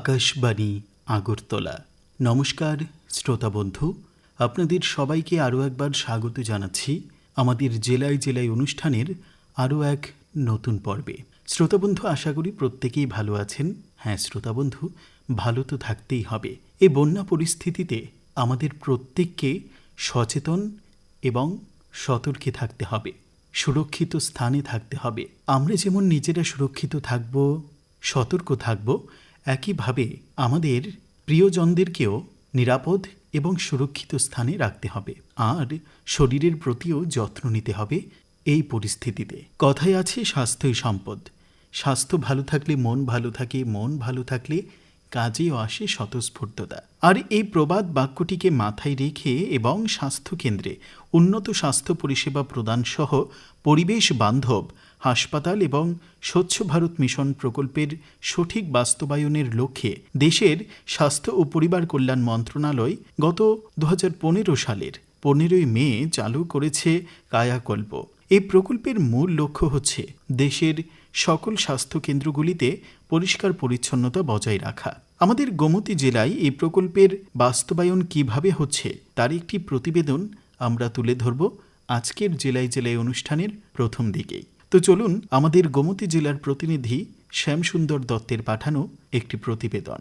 আকাশবাণী, আগরতলা। নমস্কার, শ্রোতা বন্ধু, আপনাদের সবাইকে আরও একবার স্বাগত জানাচ্ছি আমাদের জেলায় জেলায় অনুষ্ঠানের আরও এক নতুন পর্বে। শ্রোতা বন্ধু, আশা করি প্রত্যেকেই ভালো আছেন। হ্যাঁ শ্রোতা বন্ধু, ভালো তো থাকতেই হবে। এই বন্যা পরিস্থিতিতে আমাদের প্রত্যেককে সচেতন এবং সতর্কে থাকতে হবে। সুরক্ষিত স্থানে থাকতে হবে। আমরা যেমন নিজেরা সুরক্ষিত থাকব, সতর্ক থাকব একইভাবে আমাদের প্রিয়জনদেরকেও নিরাপদ এবং সুরক্ষিত স্থানে রাখতে হবে। আর শরীরের প্রতিও যত্ন নিতে হবে এই পরিস্থিতিতে। কথায় আছে স্বাস্থ্যই সম্পদ। স্বাস্থ্য ভালো থাকলে মন ভালো থাকে, মন ভালো থাকলে কাজেও আসে স্বতঃস্ফূর্ততা। আর এই প্রবাদ বাক্যটিকে মাথায় রেখে এবং স্বাস্থ্যকেন্দ্রে উন্নত স্বাস্থ্য পরিষেবা প্রদান সহ পরিবেশ বান্ধব হাসপাতাল এবং স্বচ্ছ ভারত মিশন প্রকল্পের সঠিক বাস্তবায়নের লক্ষ্যে দেশের স্বাস্থ্য ও পরিবার কল্যাণ মন্ত্রণালয় গত দু হাজার পনেরো সালের পনেরোই মে চালু করেছে কায়াকল্প। এই প্রকল্পের মূল লক্ষ্য হচ্ছে দেশের সকল স্বাস্থ্যকেন্দ্রগুলিতে পরিষ্কার পরিচ্ছন্নতা বজায় রাখা। আমাদের গোমতী জেলায় এই প্রকল্পের বাস্তবায়ন কীভাবে হচ্ছে তার একটি প্রতিবেদন আমরা তুলে ধরব আজকের জেলায় জেলায় অনুষ্ঠানের প্রথম দিকেই। তো চলুন আমাদের গোমতী জেলার প্রতিনিধি শ্যামসুন্দর দত্তের পাঠানো একটি প্রতিবেদন।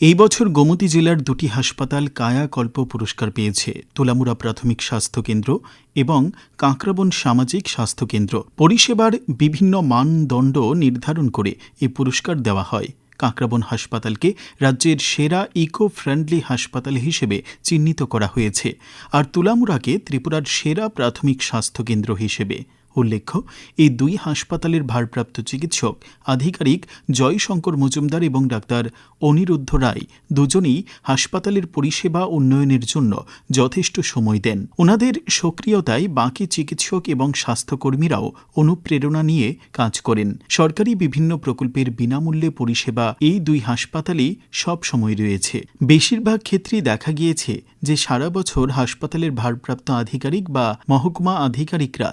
এই বছর গোমতী জেলার দুটি হাসপাতাল কায়াকল্প পুরস্কার পেয়েছে, তোলামুড়া প্রাথমিক স্বাস্থ্য কেন্দ্র এবং কাঁকরাবন সামাজিক স্বাস্থ্য কেন্দ্র। পরিষেবার বিভিন্ন মানদণ্ড নির্ধারণ করে এই পুরস্কার দেওয়া হয়। কাঁকরাবন হাসপাতালকে রাজ্যের সেরা ইকো ফ্রেন্ডলি হাসপাতাল হিসেবে চিহ্নিত করা হয়েছে, আর তুলামুরাকে ত্রিপুরার সেরা প্রাথমিক স্বাস্থ্যকেন্দ্র হিসেবে। উল্লেখ্য, এই দুই হাসপাতালের ভারপ্রাপ্ত চিকিৎসক আধিকারিক জয়শঙ্কর মজুমদার এবং ডাক্তার অনিরুদ্ধ রায় দুজনেই হাসপাতালের পরিষেবা উন্নয়নের জন্য যথেষ্ট সময় দেন। ওনাদের সক্রিয়তায় বাকি চিকিৎসক এবং স্বাস্থ্যকর্মীরাও অনুপ্রেরণা নিয়ে কাজ করেন। সরকারি বিভিন্ন প্রকল্পের বিনামূল্যে পরিষেবা এই দুই হাসপাতালেই সব সময় রয়েছে। বেশিরভাগ ক্ষেত্রেই দেখা গিয়েছে যে সারা বছর হাসপাতালের ভারপ্রাপ্ত আধিকারিক বা মহকুমা আধিকারিকরা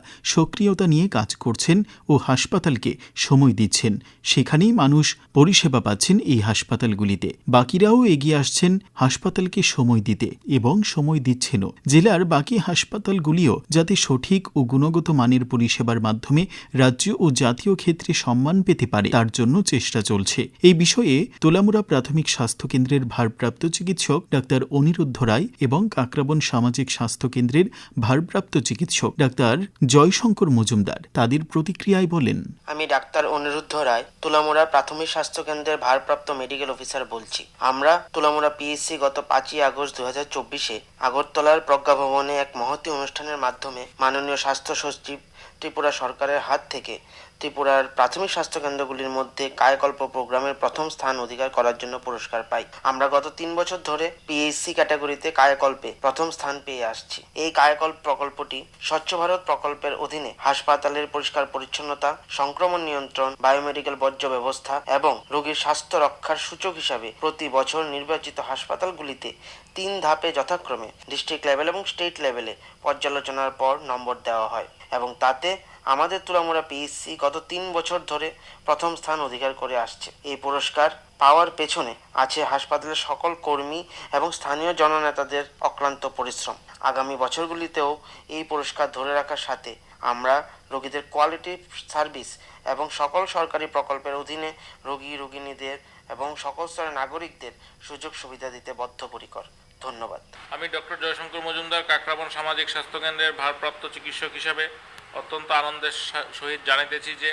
সক্রিয়তা নিয়ে কাজ করছেন ও হাসপাতালকে সময় দিচ্ছেন। সেখানেই মানুষ পরিষেবা পাচ্ছেন এই হাসপাতালগুলিতে। বাকিরাও এগিয়ে আসছেন হাসপাতালকে সময় দিতে এবং সময় দিচ্ছেনও। জেলার বাকি হাসপাতালগুলিও যাতে সঠিক ও গুণগত মানের পরিষেবার মাধ্যমে রাজ্য ও জাতীয় ক্ষেত্রে সম্মান পেতে পারে, তার জন্য চেষ্টা চলছে। এই বিষয়ে তোলামুড়া প্রাথমিক স্বাস্থ্য কেন্দ্রের ভারপ্রাপ্ত চিকিৎসক ডাক্তার অনিরুদ্ধ রায় এবং কাকরাবন সামাজিক স্বাস্থ্য কেন্দ্রের ভারপ্রাপ্ত চিকিৎসক ডাক্তার জয়শঙ্কর মজুমদার তাদের প্রতিক্রিয়ায় বলেন, আমি ডাক্তার অনিরুদ্ধ রায় তুলামুড়া প্রাথমিক স্বাস্থ্য কেন্দ্রের ভারপ্রাপ্ত মেডিকেল অফিসার বলছি। আমরা তুলামুড়া পিএসসি গত পাঁচই আগস্ট দু হাজার চব্বিশে আগরতলার প্রজ্ঞাভবনে এক মহতী অনুষ্ঠানের মাধ্যমে মাননীয় স্বাস্থ্য সচিব ত্রিপুরা সরকারের হাত থেকে ত্রিপুরার প্রাথমিক স্বাস্থ্য কেন্দ্রগুলির মধ্যে কায়কল্প প্রোগ্রামের প্রথম স্থান অধিকার করার জন্য পুরস্কার পাই। আমরা গত তিন বছর ধরে পিএইচসি ক্যাটাগরিতে কায়কল্পে প্রথম স্থান পেয়ে আসছি। এই কায়কল্প প্রকল্পটি স্বচ্ছ ভারত প্রকল্পের অধীনে হাসপাতালের পরিষ্কার পরিচ্ছন্নতা, সংক্রমণ নিয়ন্ত্রণ বায়োমেডিকেল বর্জ্য ব্যবস্থা এবং রোগীর স্বাস্থ্য রক্ষার সূচক হিসাবে প্রতি বছর নির্বাচিত হাসপাতালগুলিতে তিন ধাপে যথাক্রমে ডিস্ট্রিক্ট লেভেল এবং স্টেট লেভেলে পর্যালোচনার পর নম্বর দেওয়া হয় এবং তাতে আমাদের তুলামুড়া পিএসসি গত তিন বছর ধরে প্রথম স্থান অধিকার করে আসছে। এই পুরস্কার পাওয়ার পেছনে আছে হাসপাতালের সকল কর্মী এবং স্থানীয় জননেতাদের অক্লান্ত পরিশ্রম। আগামী বছরগুলিতেও এই পুরস্কার ধরে রাখার সাথে আমরা রোগীদের কোয়ালিটি সার্ভিস এবং সকল সরকারি প্রকল্পের অধীনে রোগী রোগিনীদের এবং সকল স্তরের নাগরিকদের সুযোগ সুবিধা দিতে বদ্ধপরিকর। ধন্যবাদ। আমি ডক্টর জয়শঙ্কর মজুমদার, কাকরাবন সামাজিক স্বাস্থ্য কেন্দ্রের ভারপ্রাপ্ত চিকিৎসক হিসাবে অত্যন্ত আনন্দের সহিত জানাইতেছি যে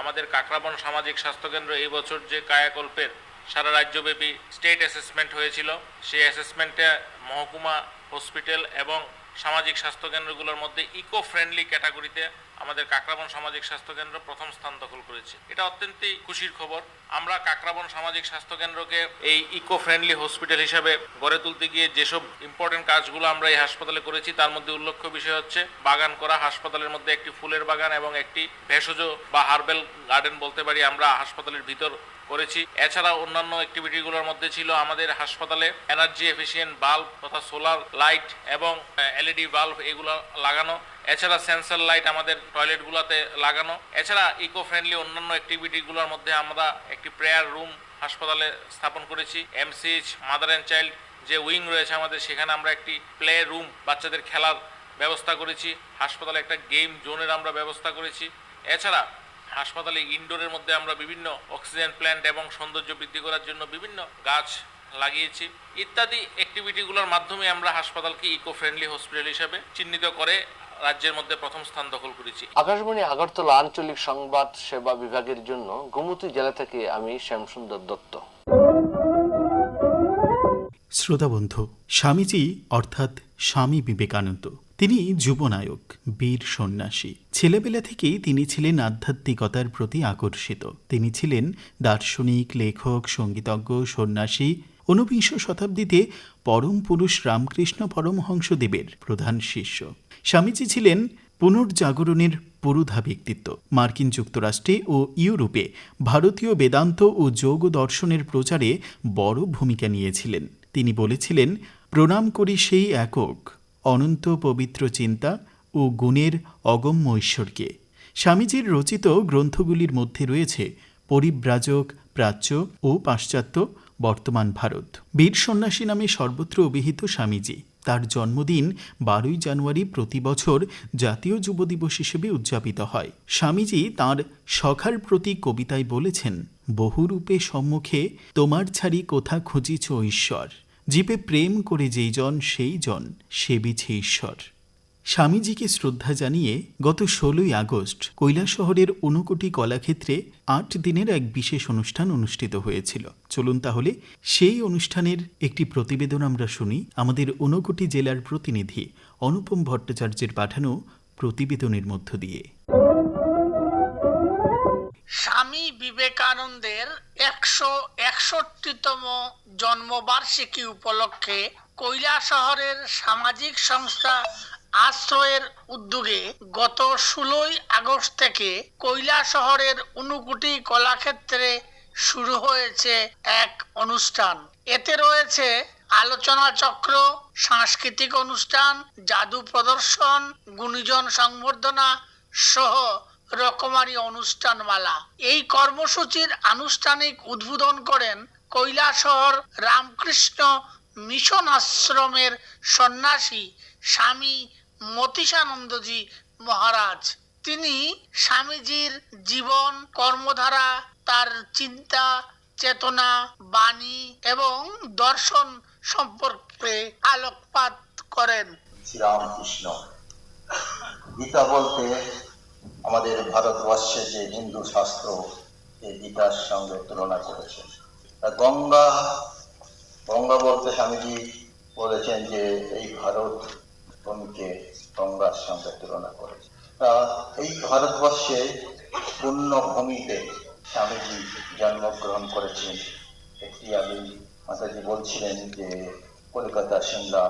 আমাদের কাকরাবন সামাজিক স্বাস্থ্যকেন্দ্র এই বছর যে কায়াকল্পের সারা রাজ্যব্যাপী স্টেট অ্যাসেসমেন্ট হয়েছিল, সেই অ্যাসেসমেন্টে মহকুমা হসপিটাল এবং সামাজিক স্বাস্থ্যকেন্দ্রগুলোর মধ্যে ইকো ফ্রেন্ডলি ক্যাটাগরিতে আমাদের কাকরাবন সামাজিক স্বাস্থ্য কেন্দ্র প্রথম স্থান দখল করেছে। এটা অত্যন্তই খুশির খবর। আমরা কাকরাবন সামাজিক স্বাস্থ্য কেন্দ্রকে এই ইকো ফ্রেন্ডলি হসপিটাল হিসাবে গড়ে তুলতে গিয়ে যেসব ইম্পর্টেন্ট কাজগুলো আমরা এই হাসপাতালে করেছি, তার মধ্যে উল্লেখ্য বিষয় হচ্ছে বাগান করা। হাসপাতালের মধ্যে একটি ফুলের বাগান এবং একটি ভেষজ বা হার্বেল গার্ডেন বলতে পারি আমরা হাসপাতালের ভিতর করেছি। এছাড়া অন্যান্য অ্যাক্টিভিটিগুলোর মধ্যে ছিল আমাদের হাসপাতালে এনার্জি এফিসিয়েন্ট বাল্ব তথা সোলার লাইট এবং এলইডি বাল্ব এগুলো লাগানো। এছাড়া সেন্সর লাইট আমাদের টয়লেটগুলোতে লাগানো। এছাড়া ইকো ফ্রেন্ডলি অন্যান্য অ্যাক্টিভিটিগুলোর মধ্যে আমরা একটি প্রেয়ার রুম হাসপাতালে স্থাপন করেছি। এমসিএইচ মাদার অ্যান্ড চাইল্ড যে উইং রয়েছে আমাদের, সেখানে আমরা একটি প্লে রুম বাচ্চাদের খেলার ব্যবস্থা করেছি। হাসপাতালে একটা গেম জোনের আমরা ব্যবস্থা করেছি। এছাড়া হাসপাতালে ইনডোরের মধ্যে আমরা বিভিন্ন অক্সিজেন প্ল্যান্ট এবং সৌন্দর্য বৃদ্ধি করার জন্য বিভিন্ন গাছ লাগিয়েছি। ইত্যাদি অ্যাক্টিভিটিগুলোর মাধ্যমে আমরা হাসপাতালকে ইকো ফ্রেন্ডলি হসপিটাল হিসেবে চিহ্নিত করে রাজ্যের মধ্যে প্রথম স্থান দখল করেছি। আকাশবাণী আগরতলা আঞ্চলিক সংবাদ সেবা বিভাগের জন্য গোমতী জেলা থেকে আমি শ্যামসুন্দর দত্ত। শ্রোতা বন্ধু স্বামীজি অর্থাৎ স্বামী বিবেকানন্দ। তিনি যুবনায়ক, বীর সন্ন্যাসী। ছেলেবেলা থেকেই তিনি ছিলেন আধ্যাত্মিকতার প্রতি আকর্ষিত। তিনি ছিলেন দার্শনিক, লেখক, সঙ্গীতজ্ঞ, সন্ন্যাসী। ঊনবিংশ শতাব্দীতে পরম পুরুষ রামকৃষ্ণ পরমহংসদেবের প্রধান শিষ্য। স্বামীজি ছিলেন পুনর্জাগরণের পুরুধা ব্যক্তিত্ব। মার্কিন যুক্তরাষ্ট্রে ও ইউরোপে ভারতীয় বেদান্ত ও যোগ দর্শনের প্রচারে বড় ভূমিকা নিয়েছিলেন। তিনি বলেছিলেন, প্রণাম করি সেই একক। অনন্ত পবিত্র চিন্তা ও গুণের অগম্য ঈশ্বরকে স্বামীজির রচিত গ্রন্থগুলির মধ্যে রয়েছে পরিব্রাজক, প্রাচ্য ও পাশ্চাত্য, বর্তমান ভারত। বীর সন্ন্যাসী নামে সর্বত্র অভিহিত স্বামীজি, তার জন্মদিন বারোই জানুয়ারি প্রতি বছর জাতীয় যুব দিবস হিসেবে উদযাপিত হয়। স্বামীজি তার সখার প্রতি কবিতায় বলেছেন, বহুরূপে সম্মুখে তোমার ছাড়ি কোথা খুঁজিছ, ঈশ্বর? জীবে প্রেম করে যেই জন, সেই জন সে বিছে ঈশ্বর। স্বামীজিকে শ্রদ্ধা জানিয়ে গত ষোলোই আগস্ট কৈলাসহরের ঊনকোটি কলাক্ষেত্রে আট দিনের এক বিশেষ অনুষ্ঠান অনুষ্ঠিত হয়েছিল। চলুন তাহলে সেই অনুষ্ঠানের একটি প্রতিবেদন আমরা শুনি আমাদের ঊনকোটি জেলার প্রতিনিধি অনুপম ভট্টাচার্যের পাঠানো প্রতিবেদনের মধ্য দিয়ে। বিবেকানন্দের একশো একষট্টিতম জন্মবার্ষিকী উপলক্ষে কৈলা শহরের সামাজিক সংস্থা আশ্রয়ের উদ্যোগে গত ষোলোই আগস্ট থেকে কৈলা শহরের উনুকুটি কলাক্ষেত্রে শুরু হয়েছে এক অনুষ্ঠান। এতে রয়েছে আলোচনা চক্র, সাংস্কৃতিক অনুষ্ঠান, জাদু প্রদর্শন, গুণীজন সংবর্ধনা সহ রকমারি অনুষ্ঠানমালা। এই কর্মসূচির আনুষ্ঠানিক উদ্বোধন করেন কৈলাসহর রামকৃষ্ণ মিশন আশ্রমের সন্ন্যাসী স্বামী মতিশানন্দজি মহারাজ। তিনি স্বামীজির জীবন, কর্মধারা, তার চিন্তা, চেতনা, বাণী এবং দর্শন সম্পর্কে আলোকপাত করেন। শ্রীরামকৃষ্ণ। গীতা বলতে আমাদের ভারতবর্ষে যে হিন্দু শাস্ত্র এই গীতার সঙ্গে তুলনা করেছেন গঙ্গা গঙ্গা বলতে স্বামীজি বলেছেন যে এই ভারত ভূমিকে গঙ্গার সঙ্গে তুলনা করেছে। তা এই ভারতবর্ষে পূর্ণ ভূমিতে স্বামীজি জন্মগ্রহণ করেছেন। একটি আগে মাতাজি বলছিলেন যে কলকাতা সিমলা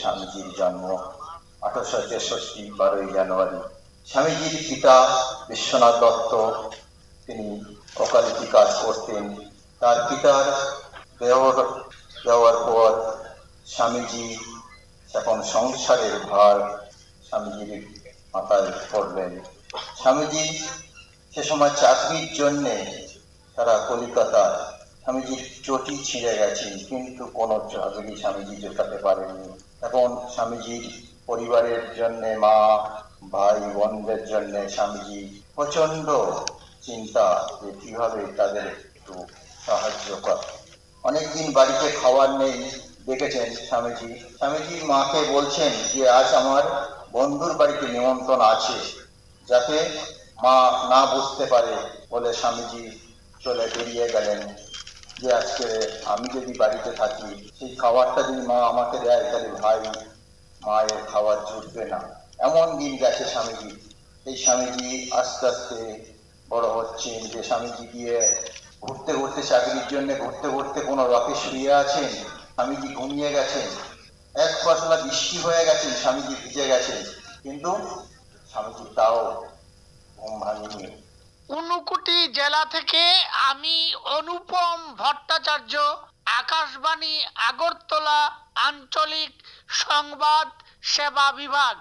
স্বামীজির জন্ম আঠারোশো তেষট্টি বারোই জানুয়ারি স্বামীজির পিতা বিশ্বনাথ দত্ত, তিনি ওকালতি কাজ করতেন। তার পিতার দেওয়ার দেওয়ার পর স্বামীজি এখন সংসারের ভার স্বামীজির মাথায় পড়লেন। স্বামীজি সে সময় চাকরির জন্যে তারা কলিকাতা স্বামীজির চটি ছিঁড়ে গেছে, কিন্তু কোনো চাকরি স্বামীজি জোটাতে পারেননি। এখন স্বামীজির পরিবারের জন্যে মা ভাই বোনদের জন্যে স্বামীজি প্রচণ্ড চিন্তা যে কীভাবে তাদের একটু সাহায্য করে। অনেকদিন বাড়িতে খাবার নেই, দেখেছেন স্বামীজি? স্বামীজি মাকে বলছেন যে, আজ আমার বন্ধুর বাড়িতে নিমন্ত্রণ আছে, যাতে মা না বুঝতে পারে। বলে স্বামীজি চলে বেরিয়ে গেলেন। যে, আজকে আমি যদি বাড়িতে থাকি, সেই খাবারটা যদি মা আমাকে দেয়, তাহলে ভাই, মায়ের খাবার জুটবে না। এমন দিন গেছে স্বামীজি। এই স্বামীজি আস্তে আস্তে বড় হচ্ছেন যে স্বামীজি গিয়ে ঘুরতে ঘুরতে চাকরির জন্য ঘুরতে ঘুরতে কোনো রকে শুয়ে আছেন, স্বামীজি ঘুমিয়ে গেছেন। এক পশলা বৃষ্টি হয়ে গেছেন স্বামীজি ভিজে গেছেন। কিন্তু স্বামীজি তাও ঘুম ভাঙেনি। ঊনকোটি জেলা থেকে আমি অনুপম ভট্টাচার্য, আকাশবাণী, আগরতলা, আঞ্চলিক সংবাদ সেবা বিভাগ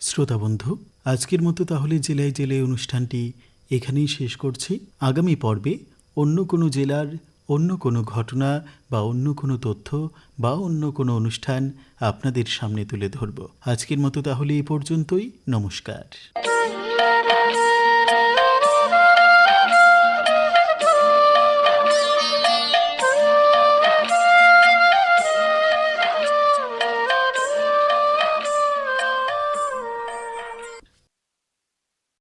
শ্রোতা বন্ধু, আজকের মতো তাহলে জেলায় জেলায় অনুষ্ঠানটি এখানেই শেষ করছি। আগামী পর্বে অন্য কোনো জেলার অন্য কোনো ঘটনা বা অন্য কোনো তথ্য বা অন্য কোনো অনুষ্ঠান আপনাদের সামনে তুলে ধরব। আজকের মতো তাহলে এই পর্যন্তই। নমস্কার।